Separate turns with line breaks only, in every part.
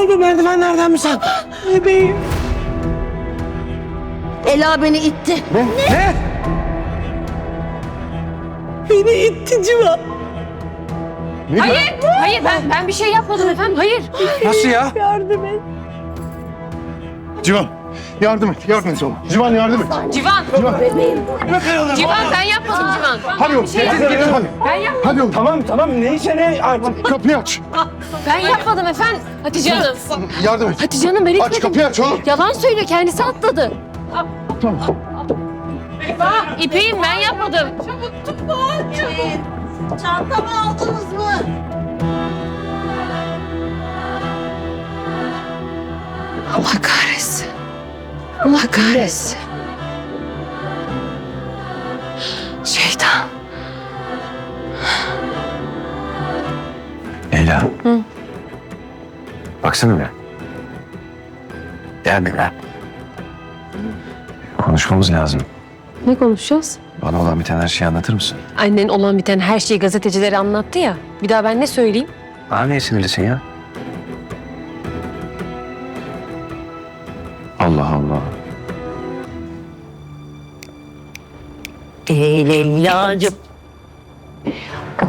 oldu merdivenlerden mi sen? Bebeğim.
Ela beni itti.
Ne? Ne? Beni itti Civan.
Hayır, hayır ben ben bir şey yapmadım efendim. Hayır.
Nasıl ya?
Yardım et.
Civan yardım et, yardım et oğlum. Civan yardım et.
Civan, Civan ben yapmadım Civan.
Hadi oğlum,
şey
hadi.
Ben yap
Hadi oğlum,
Tamam tamam neyse ne artık.
kapıyı aç.
ben yapmadım efendim. Hatice Hanım.
Yardım et.
Hatice Hanım ben
Aç
itmedim.
kapıyı aç oğlum.
Yalan söylüyor kendisi atladı.
Tamam.
İpeğim ben yapmadım.
Çantamı aldınız mı?
Allah kahretsin. Allah kahretsin. Şeytan.
Leyla. Baksana bir. Gel gel. Konuşmamız lazım.
Ne konuşacağız?
Bana olan biten her şeyi anlatır mısın?
Annen olan biten her şeyi gazetecilere anlattı ya. Bir daha ben ne söyleyeyim?
Bana niye sinirlisin ya?
Leyla'cığım.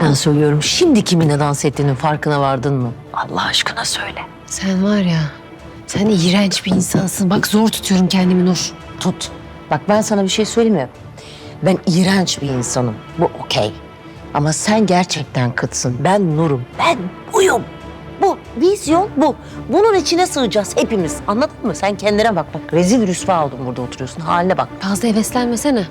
Ben söylüyorum şimdi kiminle dans ettiğinin farkına vardın mı? Allah aşkına söyle.
Sen var ya, sen iğrenç bir insansın. Bak zor tutuyorum kendimi Nur.
Tut. Bak ben sana bir şey söyleyeyim mi? Ben iğrenç bir insanım. Bu okey. Ama sen gerçekten kıtsın. Ben Nur'um. Ben buyum. Bu vizyon bu. Bunun içine sığacağız hepimiz. Anladın mı? Sen kendine bak bak. Rezil rüsva oldun burada oturuyorsun. Haline bak.
Fazla heveslenmesene.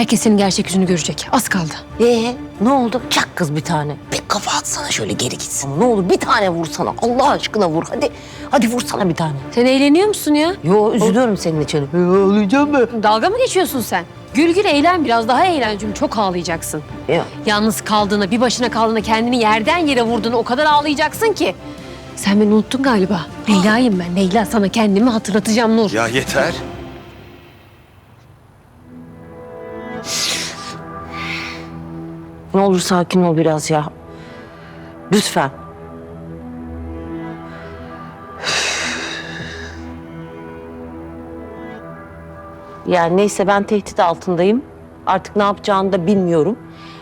Herkes senin gerçek yüzünü görecek. Az kaldı.
Ee ne oldu? Çak kız bir tane. Bir kafa atsana şöyle geri gitsin. Ne olur bir tane vursana. Allah aşkına vur. Hadi hadi vursana bir tane.
Sen eğleniyor musun ya?
Yo üzülüyorum senin için. Ağlayacağım mı?
Dalga mı geçiyorsun sen? Gül gül eğlen biraz daha eğlen çünkü çok ağlayacaksın.
Yok.
Yalnız kaldığında, bir başına kaldığında kendini yerden yere vurduğunu o kadar ağlayacaksın ki. Sen beni unuttun galiba. Leyla'yım ben. Leyla sana kendimi hatırlatacağım Nur.
Ya yeter.
Ne olur sakin ol biraz ya. Lütfen. Yani neyse ben tehdit altındayım. Artık ne yapacağını da bilmiyorum.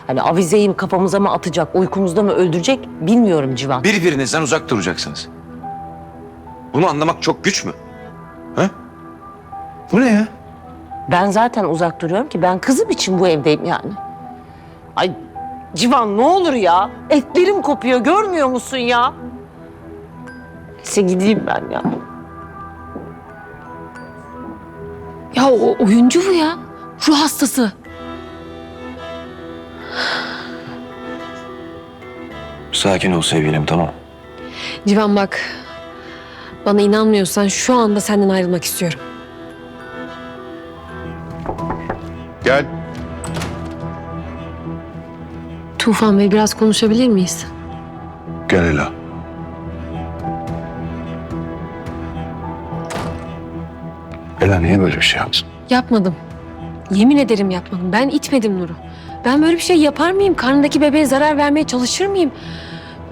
Hani avizeyi kafamıza mı atacak, uykumuzda mı öldürecek bilmiyorum Civan.
Birbirinizden uzak duracaksınız. Bunu anlamak çok güç mü? Ha? Bu ne ya?
Ben zaten uzak duruyorum ki ben kızım için bu evdeyim yani. Ay Civan ne olur ya. Etlerim kopuyor görmüyor musun ya? Neyse gideyim ben ya.
Ya o oyuncu bu ya. Ruh hastası.
Sakin ol sevgilim tamam.
Civan bak. Bana inanmıyorsan şu anda senden ayrılmak istiyorum.
Gel.
Tufan Bey biraz konuşabilir miyiz?
Gel Ela.
Ela niye böyle bir şey yaptın?
Yapmadım. Yemin ederim yapmadım. Ben itmedim Nur'u. Ben böyle bir şey yapar mıyım? Karnındaki bebeğe zarar vermeye çalışır mıyım?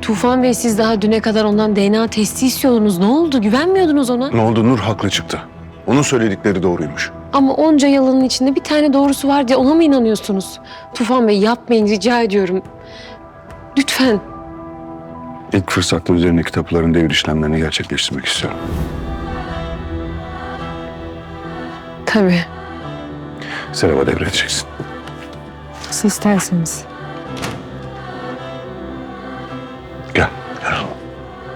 Tufan Bey siz daha düne kadar ondan DNA testi istiyordunuz. Ne oldu? Güvenmiyordunuz ona.
Ne oldu? Nur haklı çıktı. Onun söyledikleri doğruymuş.
Ama onca yalanın içinde bir tane doğrusu var diye ona mı inanıyorsunuz? Tufan Bey yapmayın rica ediyorum. Lütfen.
İlk fırsatta üzerindeki tapuların devir işlemlerini gerçekleştirmek istiyorum.
Tabii.
Serap'a devredeceksin.
Nasıl isterseniz.
Gel. Gel.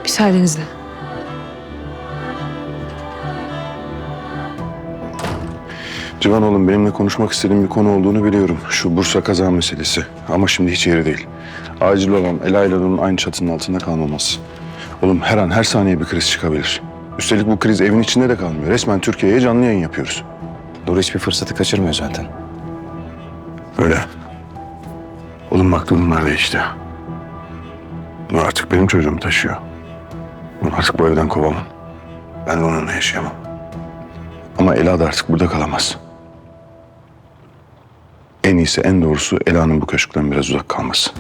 Müsaadenizle.
Civan oğlum benimle konuşmak istediğim bir konu olduğunu biliyorum. Şu Bursa kaza meselesi. Ama şimdi hiç yeri değil. Acil olan Ela ile Nur'un aynı çatının altında kalmaması. Oğlum her an her saniye bir kriz çıkabilir. Üstelik bu kriz evin içinde de kalmıyor. Resmen Türkiye'ye canlı yayın yapıyoruz.
Nur hiçbir fırsatı kaçırmıyor zaten.
Öyle. Oğlum bak durumlar değişti. Nur artık benim çocuğumu taşıyor. Onu artık bu evden kovamam. Ben onunla yaşayamam. Ama Ela da artık burada kalamaz. En iyisi, en doğrusu Ela'nın bu köşkten biraz uzak kalması.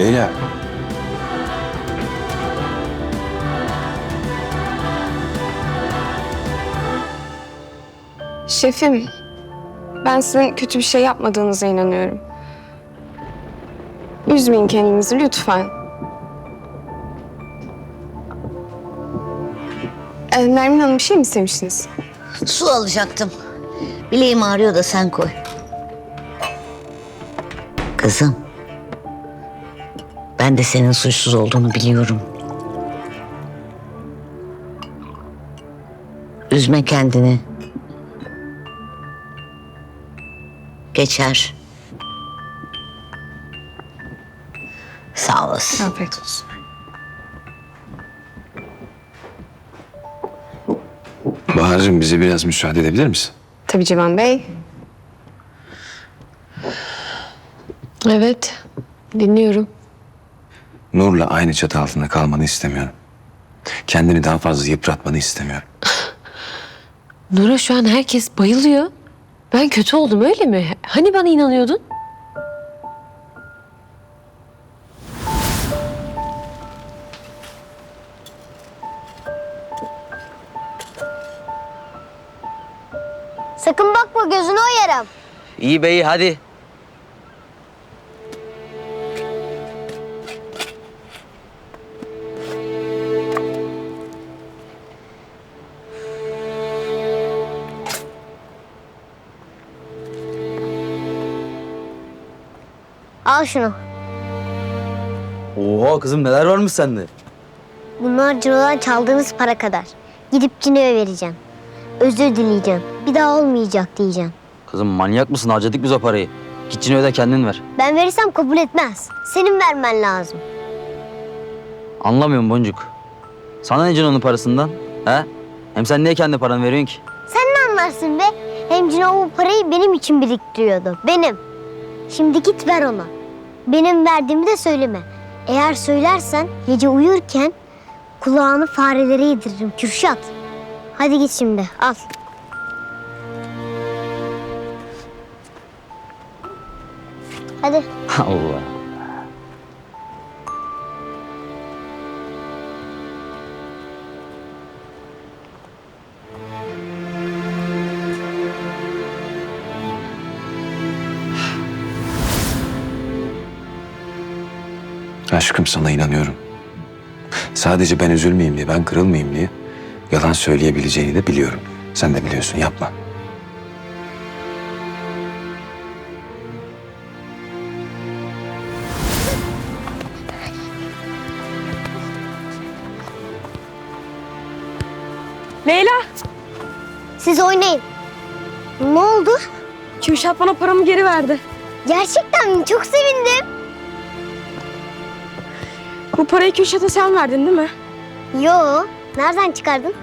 Leyla.
Şefim, ben sizin kötü bir şey yapmadığınıza inanıyorum. Üzmeyin kendinizi lütfen. Ee, Nermin Hanım bir şey mi istemiştiniz?
Su alacaktım. Bileğim ağrıyor da sen koy. Kızım. Ben de senin suçsuz olduğunu biliyorum. Üzme kendini. Geçer. Sağ olasın.
Afiyet olsun.
Bahar'cığım bize biraz müsaade edebilir misin?
Tabii Civan Bey.
Evet. Dinliyorum.
Nur'la aynı çatı altında kalmanı istemiyorum. Kendini daha fazla yıpratmanı istemiyorum.
Nur'a şu an herkes bayılıyor. Ben kötü oldum öyle mi? Hani bana inanıyordun?
Sakın bakma gözünü oyarım.
İyi bey hadi.
Al şunu.
Oha kızım neler varmış sende?
Bunlar cirodan çaldığınız para kadar. Gidip Cino'ya vereceğim. Özür dileyeceğim. Bir daha olmayacak diyeceğim.
Kızım manyak mısın? Harcadık biz o parayı. Git Cino'ya da kendin ver.
Ben verirsem kabul etmez. Senin vermen lazım.
Anlamıyorum Boncuk. Sana ne Cino'nun parasından? He? Hem sen niye kendi paranı veriyorsun ki?
Sen ne anlarsın be? Hem Cino bu parayı benim için biriktiriyordu. Benim. Şimdi git ver ona. Benim verdiğimi de söyleme. Eğer söylersen gece uyurken kulağını farelere yediririm Kürşat. Hadi git şimdi al. Hadi.
Allah.
Aşkım sana inanıyorum. Sadece ben üzülmeyeyim diye, ben kırılmayayım diye yalan söyleyebileceğini de biliyorum. Sen de biliyorsun yapma.
Leyla,
Siz oynayın. Ne oldu?
Kürşat bana paramı geri verdi.
Gerçekten mi? Çok sevindim.
Bu parayı Kürşat'a sen verdin değil mi?
Yo, nereden çıkardın?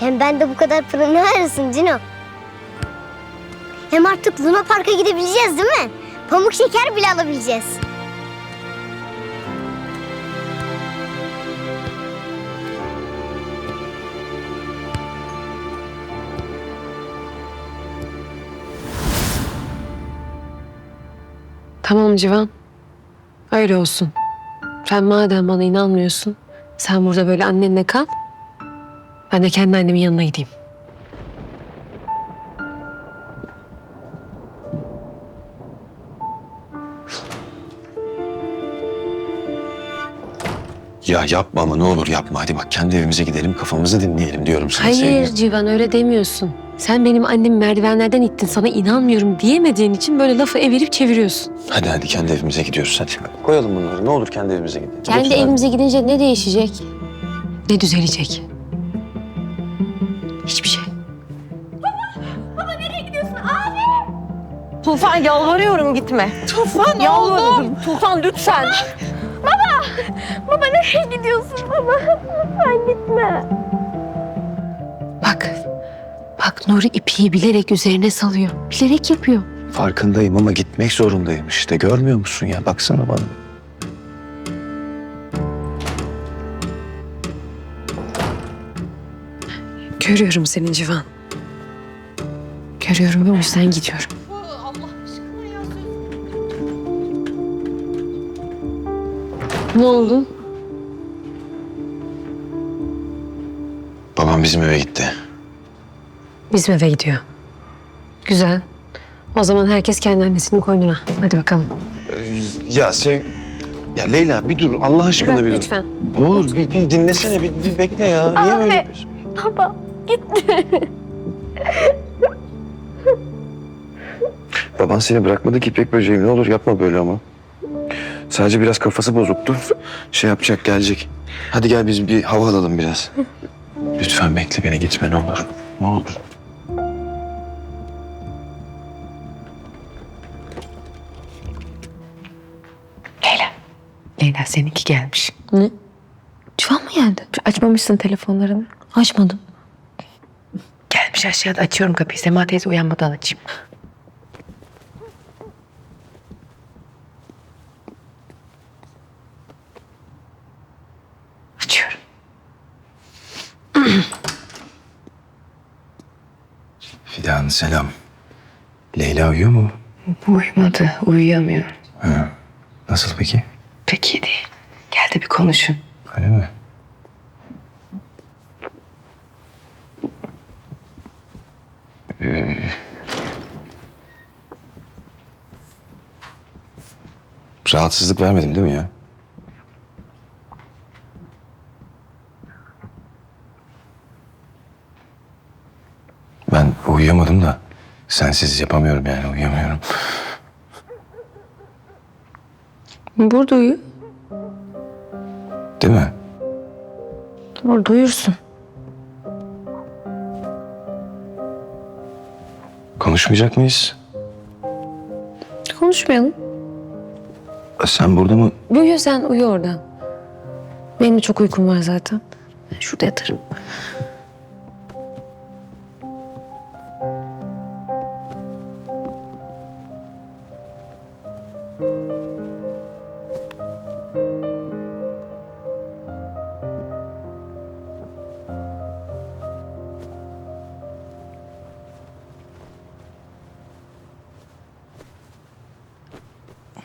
Hem ben de bu kadar para ne arasın Cino? Hem artık Luna Park'a gidebileceğiz değil mi? Pamuk şeker bile alabileceğiz.
Tamam Civan. Öyle olsun. Sen madem bana inanmıyorsun, sen burada böyle annenle kal. Ben de kendi annemin yanına gideyim.
Ya yapma ama ne olur yapma. Hadi bak kendi evimize gidelim kafamızı dinleyelim diyorum sana
Hayır
sevgilim.
Civan öyle demiyorsun. Sen benim annemi merdivenlerden ittin sana inanmıyorum diyemediğin için böyle lafı evirip çeviriyoruz.
Hadi hadi kendi evimize gidiyoruz hadi. Koyalım bunları ne olur kendi evimize gidelim.
Kendi
Lütfen.
evimize gidince ne değişecek? Ne düzelecek? Hiçbir şey.
Tufan yalvarıyorum gitme. Tufan yalvarıyorum. Tufan lütfen.
Baba nereye gidiyorsun baba? Lütfen gitme.
Bak. Bak Nuri ipiyi bilerek üzerine salıyor. Bilerek yapıyor.
Farkındayım ama gitmek zorundayım işte. Görmüyor musun ya? Baksana bana.
Görüyorum seni Civan. Görüyorum ve o yüzden gidiyorum. Ne oldu?
Babam bizim eve gitti.
Bizim eve gidiyor. Güzel. O zaman herkes kendi annesinin koynuna. Hadi bakalım.
Ya sen... Ya Leyla bir dur Allah aşkına
Bırak
bir dur.
lütfen.
Ne olur bir, bir dinlesene bir, bir bekle ya. Niye böyle yapıyorsun?
Baba
Baban seni bırakmadı ki İpek böceğim. Ne olur yapma böyle ama. Sadece biraz kafası bozuktu. Şey yapacak gelecek. Hadi gel biz bir hava alalım biraz. Lütfen bekle beni gitme ne olur. Ne olur.
Leyla seninki gelmiş.
Ne? Civan mı geldi? Açmamışsın telefonlarını. Açmadım.
Gelmiş aşağıda açıyorum kapıyı. Sema teyze uyanmadan açayım. Açıyorum.
Fidan selam. Leyla uyuyor mu?
Uyumadı, uyuyamıyor.
Nasıl peki?
Pek iyi değil. Gel de bir konuşun.
Öyle mi? Ee, rahatsızlık vermedim değil mi ya? Ben uyuyamadım da sensiz yapamıyorum yani uyuyamıyorum.
Burada uyu.
Değil mi?
Orada uyursun.
Konuşmayacak mıyız?
Konuşmayalım.
Sen burada mı?
Uyu sen uyu oradan. Benim de çok uykum var zaten. Ben şurada yatarım.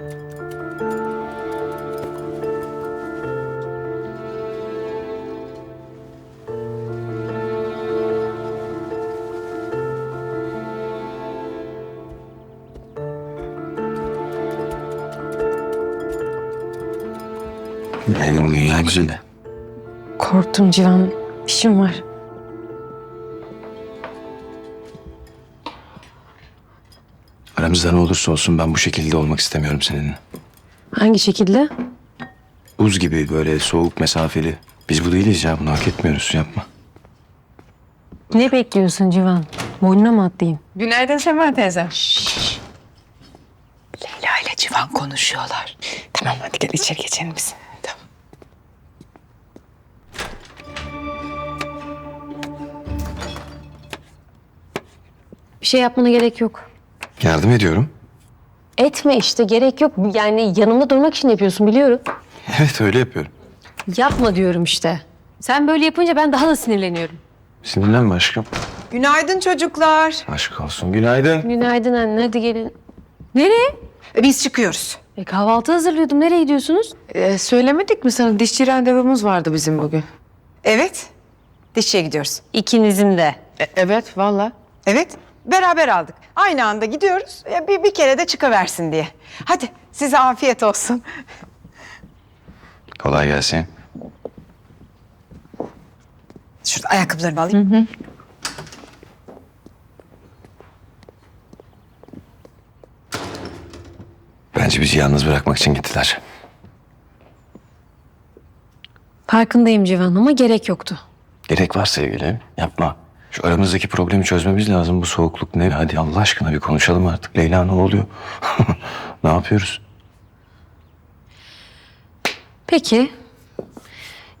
Benim dünya güzeli.
Korktum Civan. İşim var.
Aramızda ne olursa olsun ben bu şekilde olmak istemiyorum seninle.
Hangi şekilde?
Buz gibi böyle soğuk mesafeli. Biz bu değiliz ya bunu hak etmiyoruz yapma.
Ne bekliyorsun Civan? Boynuna mı atlayayım?
Günaydın Sema teyze. Leyla ile Civan konuşuyorlar. Tamam hadi gel içeri geçelim biz. Tamam.
Bir şey yapmana gerek yok.
Yardım ediyorum.
Etme işte gerek yok. Yani yanımda durmak için yapıyorsun biliyorum.
Evet öyle yapıyorum.
Yapma diyorum işte. Sen böyle yapınca ben daha da sinirleniyorum.
Sinirlenme aşkım.
Günaydın çocuklar.
Aşk olsun günaydın.
Günaydın anne hadi gelin. Nereye?
Biz çıkıyoruz.
E, kahvaltı hazırlıyordum. Nereye gidiyorsunuz?
Ee, söylemedik mi sana? Dişçi randevumuz vardı bizim bugün.
Evet. Dişçiye gidiyoruz.
İkinizin de.
E, evet valla.
Evet. Beraber aldık. Aynı anda gidiyoruz. Ya Bir, bir kere de çıkıversin diye. Hadi size afiyet olsun.
Kolay gelsin.
Şurada ayakkabılarımı alayım.
Bence bizi yalnız bırakmak için gittiler.
Farkındayım Civan ama gerek yoktu.
Gerek var sevgilim. Yapma. Şu aramızdaki problemi çözmemiz lazım. Bu soğukluk ne? Hadi Allah aşkına bir konuşalım artık. Leyla ne oluyor? ne yapıyoruz?
Peki.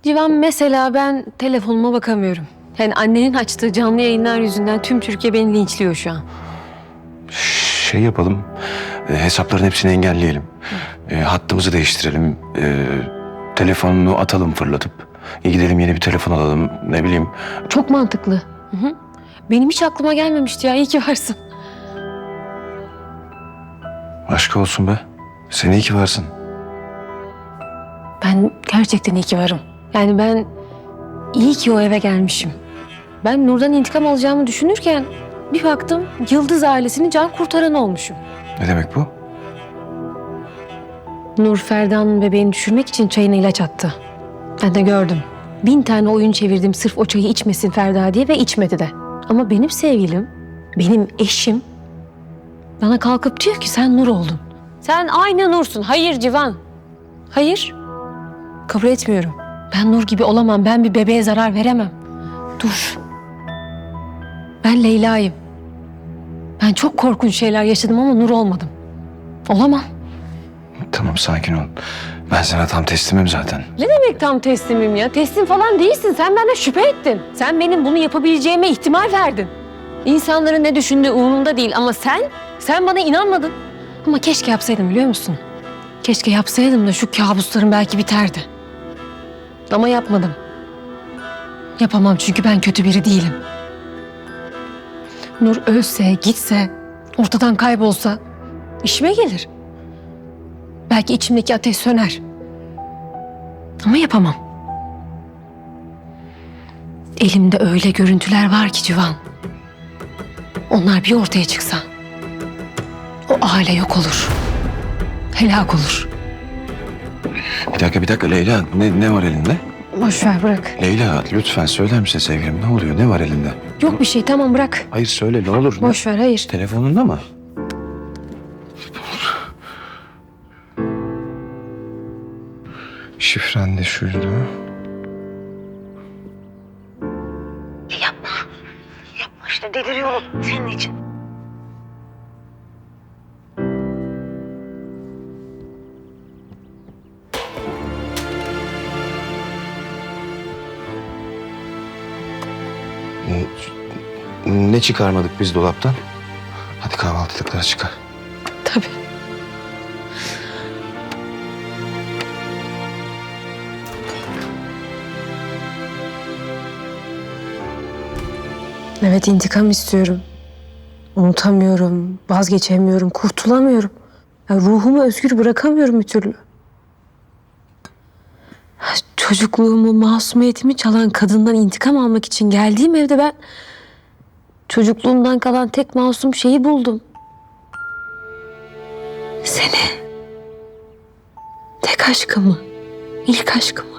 Civan mesela ben telefonuma bakamıyorum. Yani annenin açtığı canlı yayınlar yüzünden tüm Türkiye beni linçliyor şu an.
Şey yapalım. e, hesapların hepsini engelleyelim. E, hattımızı değiştirelim. E, telefonunu atalım fırlatıp. E, gidelim yeni bir telefon alalım. Ne bileyim.
Çok mantıklı. Hı hı. Benim hiç aklıma gelmemişti ya. İyi ki varsın.
Aşk olsun be. Sen iyi ki varsın.
Ben gerçekten iyi ki varım. Yani ben iyi ki o eve gelmişim. Ben Nur'dan intikam alacağımı düşünürken bir baktım Yıldız ailesinin can kurtaranı olmuşum.
Ne demek bu?
Nur Ferda'nın bebeğini düşürmek için çayına ilaç attı. Ben de gördüm. Bin tane oyun çevirdim sırf o çayı içmesin Ferda diye ve içmedi de. Ama benim sevgilim, benim eşim bana kalkıp diyor ki sen Nur oldun. Sen aynı Nur'sun. Hayır Civan. Hayır. Kabul etmiyorum. Ben Nur gibi olamam. Ben bir bebeğe zarar veremem. Dur. Ben Leyla'yım. Ben çok korkunç şeyler yaşadım ama Nur olmadım. Olamam.
Tamam sakin ol. Ben sana tam teslimim zaten.
Ne demek tam teslimim ya? Teslim falan değilsin. Sen benden şüphe ettin. Sen benim bunu yapabileceğime ihtimal verdin. İnsanların ne düşündüğü umurumda değil ama sen, sen bana inanmadın. Ama keşke yapsaydım biliyor musun? Keşke yapsaydım da şu kabuslarım belki biterdi. Ama yapmadım. Yapamam çünkü ben kötü biri değilim. Nur ölse, gitse, ortadan kaybolsa işime gelir. Belki içimdeki ateş söner. Ama yapamam. Elimde öyle görüntüler var ki Civan. Onlar bir ortaya çıksa. O aile yok olur. Helak olur.
Bir dakika bir dakika Leyla. Ne, ne var elinde?
Boş ver bırak.
Leyla lütfen söyler misin sevgilim ne oluyor? Ne var elinde?
Yok bir şey tamam bırak.
Hayır söyle ne olur. Ne-
Boş ver hayır.
Telefonunda mı? Şifren de şuydu.
Yapma. Yapma işte deliriyorum senin için.
Ne çıkarmadık biz dolaptan? Hadi kahvaltılıkları çıkar.
Tabii. Evet intikam istiyorum. Unutamıyorum, vazgeçemiyorum, kurtulamıyorum. Ya ruhumu özgür bırakamıyorum bir türlü. Çocukluğumu, masumiyetimi çalan kadından intikam almak için geldiğim evde ben çocukluğumdan kalan tek masum şeyi buldum. Seni. Tek aşkımı. ilk aşkımı.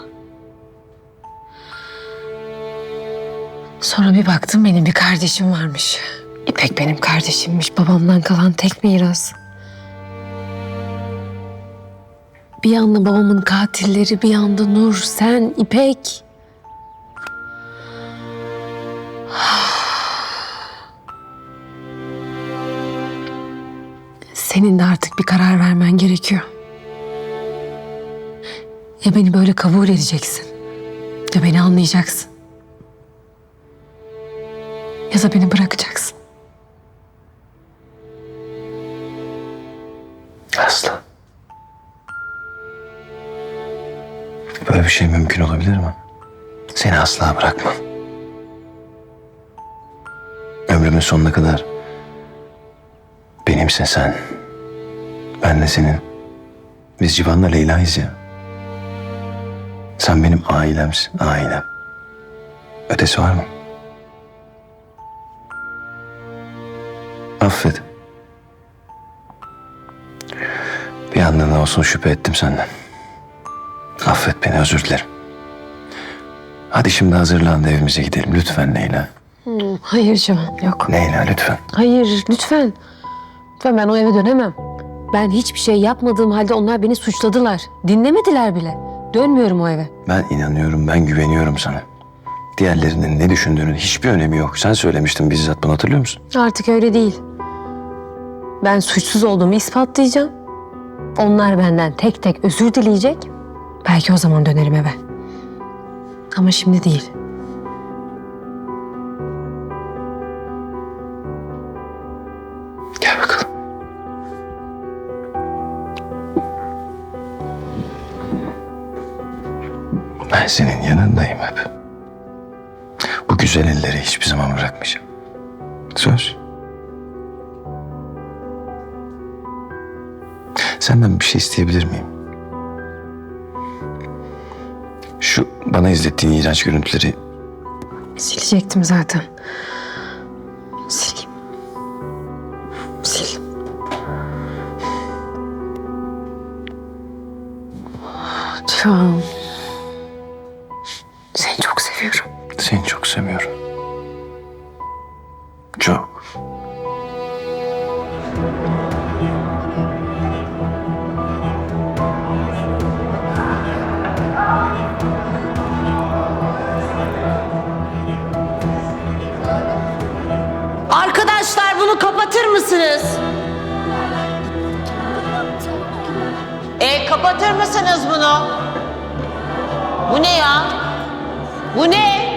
Sonra bir baktım benim bir kardeşim varmış. İpek benim kardeşimmiş. Babamdan kalan tek miras. Bir yanda babamın katilleri, bir yanda Nur, sen, İpek. Senin de artık bir karar vermen gerekiyor. Ya beni böyle kabul edeceksin. Ya beni anlayacaksın. Ya da beni bırakacaksın.
Aslı. Böyle bir şey mümkün olabilir mi? Seni asla bırakmam. Ömrümün sonuna kadar benimsin sen. Ben de senin. Biz Civan'la Leyla'yız ya. Sen benim ailemsin, ailem. Ötesi var mı? Affet. Bir da olsun şüphe ettim senden. Affet beni, özür dilerim. Hadi şimdi hazırlan da evimize gidelim. Lütfen Leyla.
Hayır Civan, yok.
Leyla lütfen.
Hayır, lütfen. Lütfen ben o eve dönemem. Ben hiçbir şey yapmadığım halde onlar beni suçladılar. Dinlemediler bile. Dönmüyorum o eve.
Ben inanıyorum, ben güveniyorum sana. Diğerlerinin ne düşündüğünün hiçbir önemi yok. Sen söylemiştin bizzat bunu hatırlıyor musun?
Artık öyle değil. Ben suçsuz olduğumu ispatlayacağım. Onlar benden tek tek özür dileyecek. Belki o zaman dönerim eve. Ama şimdi değil.
Gel bakalım. Ben senin yanındayım hep. Bu güzel elleri hiçbir zaman bırakmayacağım. Söz. Senden bir şey isteyebilir miyim? Şu bana izlettiğin iğrenç görüntüleri
Silecektim zaten. Sileyim. Sil. Can.
Kapatır mısınız bunu? Bu ne ya? Bu ne?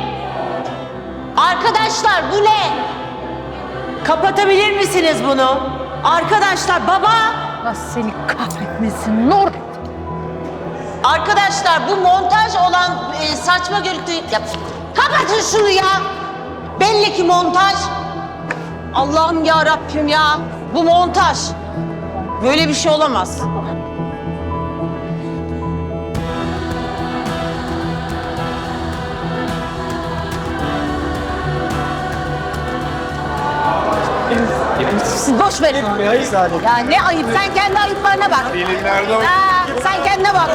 Arkadaşlar bu ne? Kapatabilir misiniz bunu? Arkadaşlar baba!
Allah seni kahretmesin Nur.
Arkadaşlar bu montaj olan e, saçma görüntü... Ya, kapatın şunu ya! Belli ki montaj. Allah'ım ya Rabbim ya. Bu montaj. Böyle bir şey olamaz. Siz boş verin. Ya ne ayıp. Sen kendi ayıplarına bak. Ha, sen kendine bak.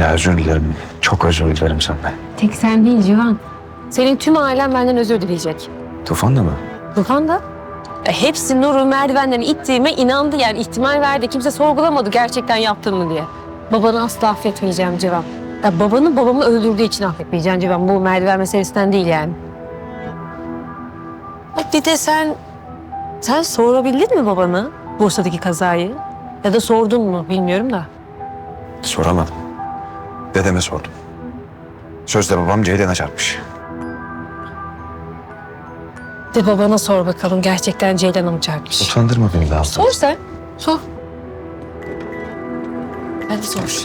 Leyla özür dilerim. Çok özür dilerim senden.
Tek sen değil Civan. Senin tüm ailen benden özür dileyecek.
Tufan da mı?
Tufan da. E, hepsi Nur'u merdivenden ittiğime inandı yani ihtimal verdi. Kimse sorgulamadı gerçekten yaptın mı diye. Babanı asla affetmeyeceğim Civan. Ya babanın babamı öldürdüğü için affetmeyeceğim Civan. Bu merdiven meselesinden değil yani. Bak bir de sen... Sen sorabildin mi babana Bursa'daki kazayı? Ya da sordun mu bilmiyorum da.
Soramadım. Dedeme sordum. Sözde babam Ceylan'a çarpmış.
De babana sor bakalım gerçekten Ceylan'a mı çarpmış?
Utandırma beni daha fazla.
Sor sen. Sor. Hadi sor.